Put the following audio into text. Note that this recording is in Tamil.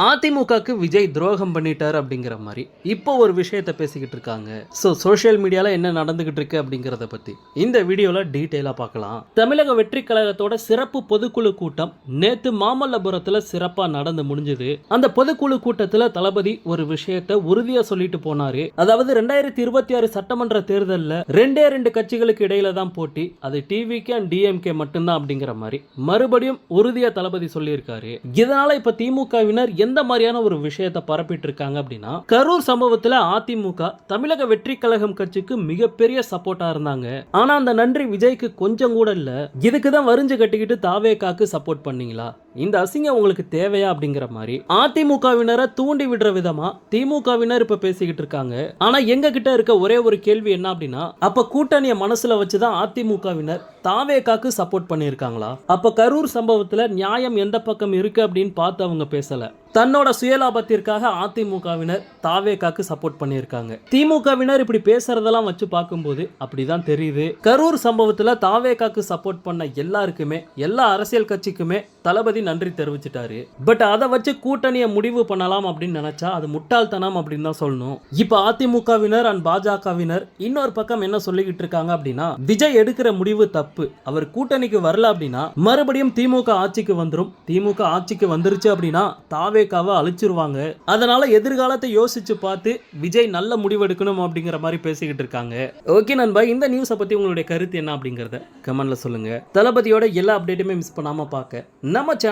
அதிமுகக்கு விஜய் துரோகம் பண்ணிட்டார் அப்படிங்கிற மாதிரி இப்போ ஒரு விஷயத்த பேசிக்கிட்டு இருக்காங்க. ஸோ சோஷியல் மீடியால என்ன நடந்துகிட்டு இருக்கு அப்படிங்கிறத பத்தி. இந்த வீடியோல டீட்டெயிலாக பார்க்கலாம். தமிழக வெற்றி கழகத்தோட சிறப்பு பொதுக்குழு கூட்டம் நேத்து மாமல்லபுரத்துல சிறப்பா நடந்து முடிஞ்சது. அந்த பொதுக்குழு கூட்டத்துல தளபதி ஒரு விஷயத்த உறுதியா சொல்லிட்டு போனாரு. அதாவது ரெண்டாயிரத்தி இருபத்தி ஆறு சட்டமன்ற தேர்தலில் ரெண்டே ரெண்டு கட்சிகளுக்கு இடையில தான் போட்டி. அது டிவிகே அண்ட் டிஎம்கே மட்டும்தான் அப்படிங்கிற மாதிரி. மறுபடியும் உறுதியா தளபதி சொல்லியிருக்காரு. இதனால இப்ப திமுகவினர் எந்த மாதிரியான ஒரு விஷயத்தை பரப்பிட்டு இருக்காங்க அப்படின்னா கரூர் சம்பவத்துல அதிமுக தமிழக வெற்றி கழகம் கட்சிக்கு மிகப்பெரிய சப்போர்ட்டா இருந்தாங்க. ஆனா அந்த நன்றி விஜய்க்கு கொஞ்சம் கூட இல்ல. இதுக்கு தான் வரிஞ்சு கட்டிக்கிட்டு தாவேக்காக்கு சப்போர்ட் பண்ணீங்களா? இந்த அசிங்கம் உங்களுக்கு தேவையா அப்படிங்கிற மாதிரி அதிமுகவினரை தூண்டி விடுற விதமா திமுகவினர் இப்ப பேசிக்கிட்டு இருக்காங்க. ஆனா எங்க கிட்ட இருக்க ஒரே ஒரு கேள்வி என்ன அப்படின்னா அப்ப கூட்டணியை மனசுல வச்சுதான் அதிமுகவினர் தாவேக்காக்கு சப்போர்ட் பண்ணியிருக்காங்களா? அப்ப கரூர் சம்பவத்துல நியாயம் எந்த பக்கம் இருக்கு அப்படின்னு பார்த்து அவங்க பேசல. தன்னோட சுயலாபத்திற்காக அதிமுகவினர் தாவேக்காக்கு சப்போர்ட் பண்ணியிருக்காங்க. திமுகவினர் இப்படி பேசுறதெல்லாம் வச்சு பார்க்கும்போது அப்படிதான் தெரியுது. கரூர் சம்பவத்துல தாவேக்காக்கு சப்போர்ட் பண்ண எல்லாருக்குமே எல்லா அரசியல் கட்சிக்குமே தளபதி நன்றி தெரிவிச்சிட்டாரு. பட் அதை வச்சு கூட்டணியை முடிவு பண்ணலாம் அப்படின்னு நினைச்சா அது முட்டாள்தனம் அப்படின்னு தான் சொல்லணும். இப்போ அதிமுகவினர் அண்ட் பாஜகவினர் இன்னொரு பக்கம் என்ன சொல்லிக்கிட்டு இருக்காங்க அப்படின்னா விஜய் எடுக்கிற முடிவு தப்பு. அவர் கூட்டணிக்கு வரல அப்படின்னா மறுபடியும் திமுக ஆட்சிக்கு வந்துடும் திமுக ஆட்சிக்கு வந்துருச்சு அப்படின்னா தாவேக்காவை அழிச்சிருவாங்க. அதனால எதிர்காலத்தை யோசிச்சு பார்த்து விஜய் நல்ல முடிவு எடுக்கணும் அப்படிங்கிற மாதிரி பேசிக்கிட்டு இருக்காங்க. ஓகே நண்பா இந்த நியூஸை பத்தி உங்களுடைய கருத்து என்ன அப்படிங்கறத கமெண்ட்ல சொல்லுங்க. தளபதியோட எல்லா அப்டேட்டுமே மிஸ் பண்ணாம பார்க்க. நம்ம சேனல்